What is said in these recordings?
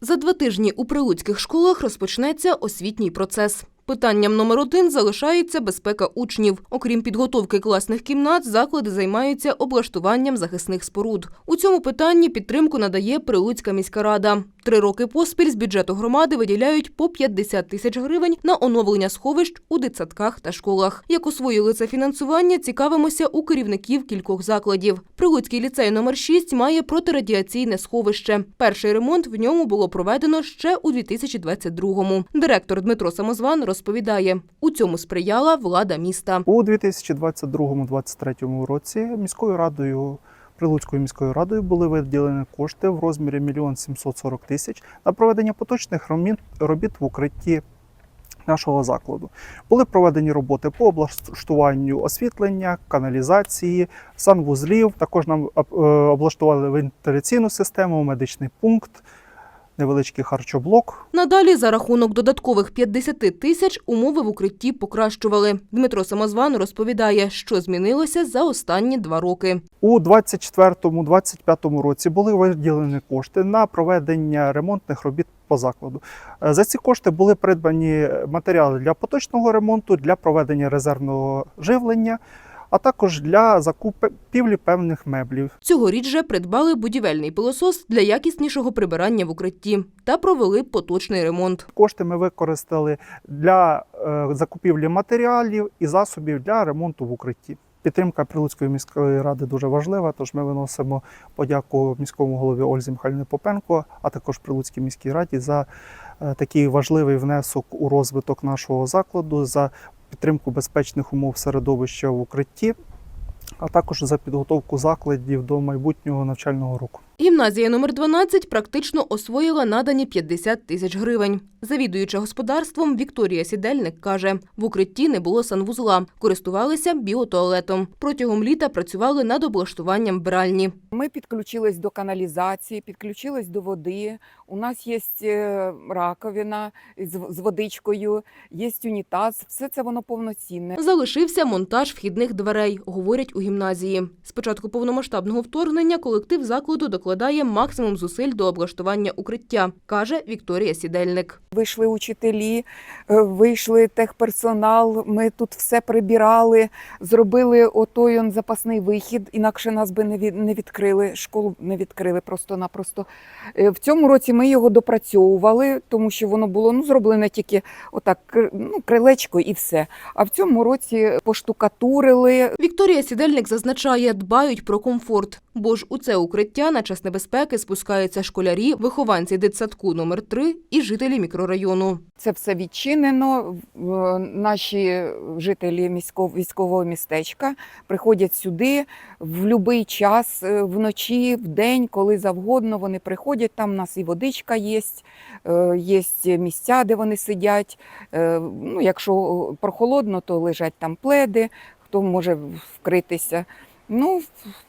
За два тижні у прилуцьких школах розпочнеться освітній процес. Питанням номер один залишається безпека учнів. Окрім підготовки класних кімнат, заклади займаються облаштуванням захисних споруд. У цьому питанні підтримку надає Прилуцька міська рада. Три роки поспіль з бюджету громади виділяють по 50 тисяч гривень на оновлення сховищ у дитсадках та школах. Як освоїли це фінансування, цікавимося у керівників кількох закладів. Прилуцький ліцей номер 6 має протирадіаційне сховище. Перший ремонт в ньому було проведено ще у 2022-му. Директор Дмитро Самозван розповідає, у цьому сприяла влада міста. У 2022-2023 році міською радою Прилуцькою міською радою були виділені кошти в розмірі 1 740 тисяч на проведення поточних робіт в укритті нашого закладу. Були проведені роботи по облаштуванню освітлення, каналізації, санвузлів. Також нам е, облаштували вентиляційну систему, медичний пункт, невеличкий харчоблок. Надалі за рахунок додаткових 50 тисяч умови в укритті покращували. Дмитро Самозван розповідає, що змінилося за останні два роки. У 2024-2025 році були виділені кошти на проведення ремонтних робіт по закладу. Е, За ці кошти були придбані матеріали для поточного ремонту, для проведення резервного живлення, а також для закупівлі певних меблів. Цьогоріч же придбали будівельний пилосос для якіснішого прибирання в укритті та провели поточний ремонт. Кошти ми використали для е, закупівлі матеріалів і засобів для ремонту в укритті. Підтримка Прилуцької міської ради дуже важлива, тож ми виносимо подяку міському голові Ользі Михайлівні Попенко, а також Прилуцькій міській раді за е, такий важливий внесок у розвиток нашого закладу, за підтримку безпечних умов середовища в укритті, а також за підготовку закладів до майбутнього навчального року. Гімназія номер 12 практично освоїла надані 50 тисяч гривень. Завідуюча господарством Вікторія Сідельник каже, в укритті не було санвузла, користувалися біотуалетом. Протягом літа працювали над облаштуванням вбиральні. Ми підключились до каналізації, підключились до води. У нас є е, раковина з водичкою, є унітаз. Все це воно повноцінне. Залишився монтаж вхідних дверей, говорять у гімназії. З початку повномасштабного вторгнення колектив закладу докладає максимум зусиль до облаштування укриття, каже Вікторія Сідельник. Вийшли учителі, е, вийшли техперсонал. Ми тут все прибирали, зробили отой он запасний вихід, інакше нас би не від- не відкрили. Школу не відкрили просто-напросто. Е, В цьому році ми його допрацьовували, тому що воно було ну зроблене тільки отак, ну, крилечко і все. А в цьому році поштукатурили, Вікторія Сідельник зазначає, дбають про комфорт, бо ж у це укриття на час небезпеки спускаються школярі, вихованці дитсадку номер 3 і жителі мікрорайону. Це все відчинено. Наші жителі міського військового містечка приходять сюди в будь-який час, е, вночі, в день, коли завгодно. Вони приходять. Там у нас і водичка є, є місця, де вони сидять. Е, Ну, якщо прохолодно, то лежать там пледи, хто може вкритися. Ну, в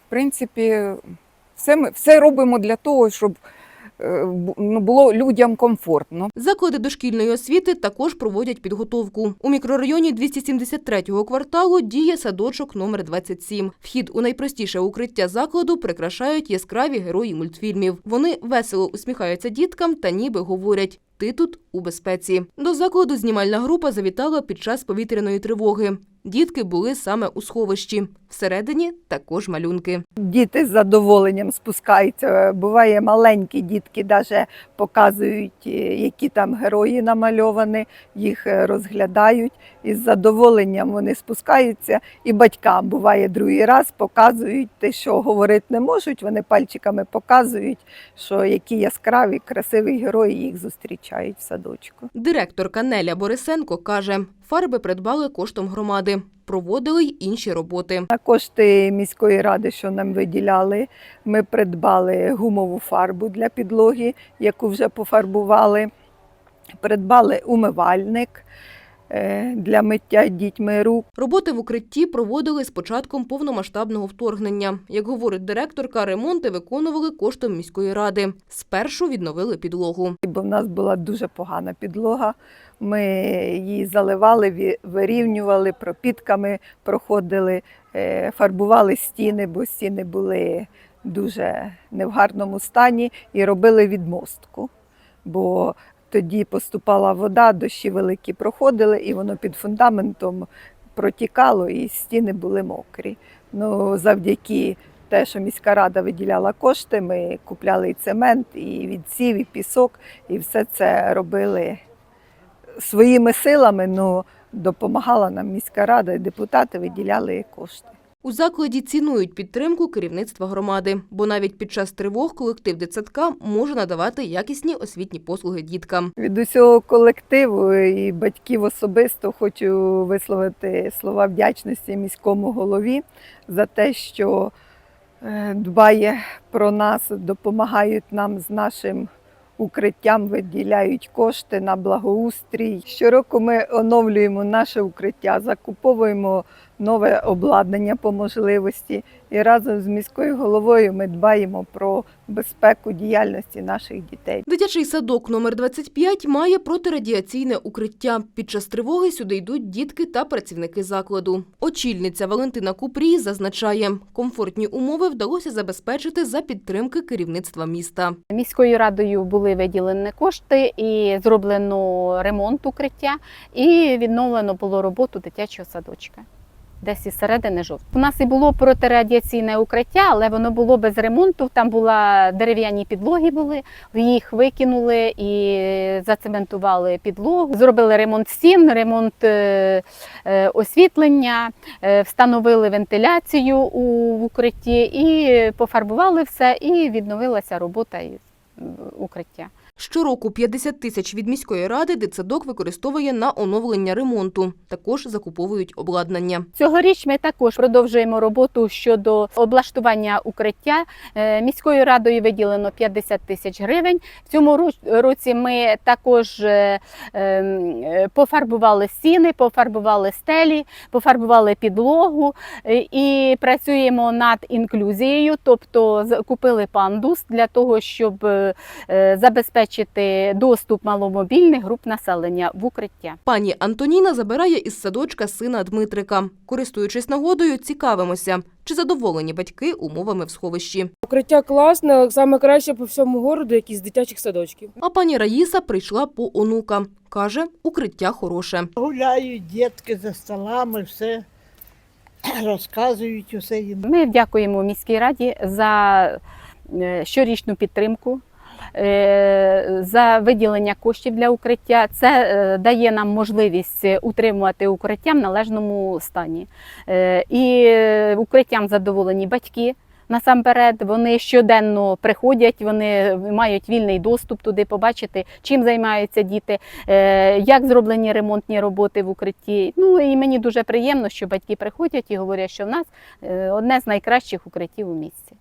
принципі, все ми все робимо для того, щоб е, ну, було людям комфортно. Заклади дошкільної освіти також проводять підготовку. У мікрорайоні 273-го кварталу діє садочок номер 27. Вхід у найпростіше укриття закладу прикрашають яскраві герої мультфільмів. Вони весело усміхаються діткам та ніби говорять. Ти тут у безпеці. До закладу знімальна група завітала під час повітряної тривоги. Дітки були саме у сховищі. Всередині також малюнки. Діти з задоволенням спускаються. Буває маленькі дітки, навіть показують, е, які там герої намальовані, їх е, розглядають. І з задоволенням вони спускаються. І батькам буває другий раз показують те, що говорити не можуть. Вони пальчиками показують, що які яскраві, красиві герої їх зустрічають в садочку. Директорка Неля Борисенко каже, фарби придбали коштом громади, проводили й інші роботи. На кошти міської ради, що нам виділяли, ми придбали гумову фарбу для підлоги, яку вже пофарбували. Придбали умивальник для миття дітьми рук. Роботи в укритті проводили з початком повномасштабного вторгнення. Як говорить директорка, ремонти виконували коштом міської ради. Спершу відновили підлогу. Бо в нас була дуже погана підлога. Ми її заливали, вирівнювали, пропітками проходили, е, фарбували стіни, бо стіни були дуже не в гарному стані, і робили відмостку. бо тоді поступала вода, дощі великі проходили, і воно під фундаментом протікало, і стіни були мокрі. Ну, завдяки те, що міська рада виділяла кошти, ми купляли і цемент, і відсів, і пісок, і все це робили своїми силами. Ну, допомагала нам міська рада, і депутати виділяли кошти. У закладі цінують підтримку керівництва громади, бо навіть під час тривог колектив дитсадка може надавати якісні освітні послуги діткам. Від усього колективу і батьків особисто хочу висловити слова вдячності міському голові за те, що е, дбає про нас, допомагають нам з нашим укриттям, виділяють кошти на благоустрій. Щороку ми оновлюємо наше укриття, закуповуємо нове обладнання по можливості. І разом з міською головою ми дбаємо про безпеку діяльності наших дітей. Дитячий садок номер 25 має протирадіаційне укриття. Під час тривоги сюди йдуть дітки та працівники закладу. Очільниця Валентина Купрій зазначає, комфортні умови вдалося забезпечити за підтримки керівництва міста. Міською радою були виділені кошти і зроблено ремонт укриття, і відновлено було роботу дитячого садочка. Десь із середини жовтня. У нас і було протирадіаційне укриття, але воно було без ремонту. Там була дерев'яні підлоги, були їх викинули і зацементували підлогу. Зробили ремонт стін, ремонт е, е, освітлення, е, встановили вентиляцію у укритті і пофарбували все, і відновилася робота укриття. Щороку 50 тисяч від міської ради дитсадок використовує на оновлення ремонту. Також закуповують обладнання. Цьогоріч ми також продовжуємо роботу щодо облаштування укриття. Е, Міською радою виділено 50 тисяч гривень. В цьому році ми також е, е, пофарбували стіни, пофарбували стелі, пофарбували підлогу і працюємо над інклюзією, тобто купили пандус для того, щоб е, забезпечити доступ маломобільних груп населення в укриття. Пані Антоніна забирає із садочка сина Дмитрика. Користуючись нагодою, цікавимося, чи задоволені батьки умовами в сховищі. Укриття класне, саме краще по всьому городу, як із дитячих садочків. А пані Раїса прийшла по онука. Каже, укриття хороше. Гуляють дітки за столами, все розказують усе їм. Ми дякуємо міській раді за е, щорічну підтримку. Е, За виділення коштів для укриття це е, дає нам можливість утримувати укриття в належному стані. Е, І е, укриттям задоволені батьки. Насамперед, вони щоденно приходять, вони мають вільний доступ туди, побачити, чим займаються діти, е, як зроблені ремонтні роботи в укритті. Ну і мені дуже приємно, що батьки приходять і говорять, що в нас е, одне з найкращих укриттів у місті.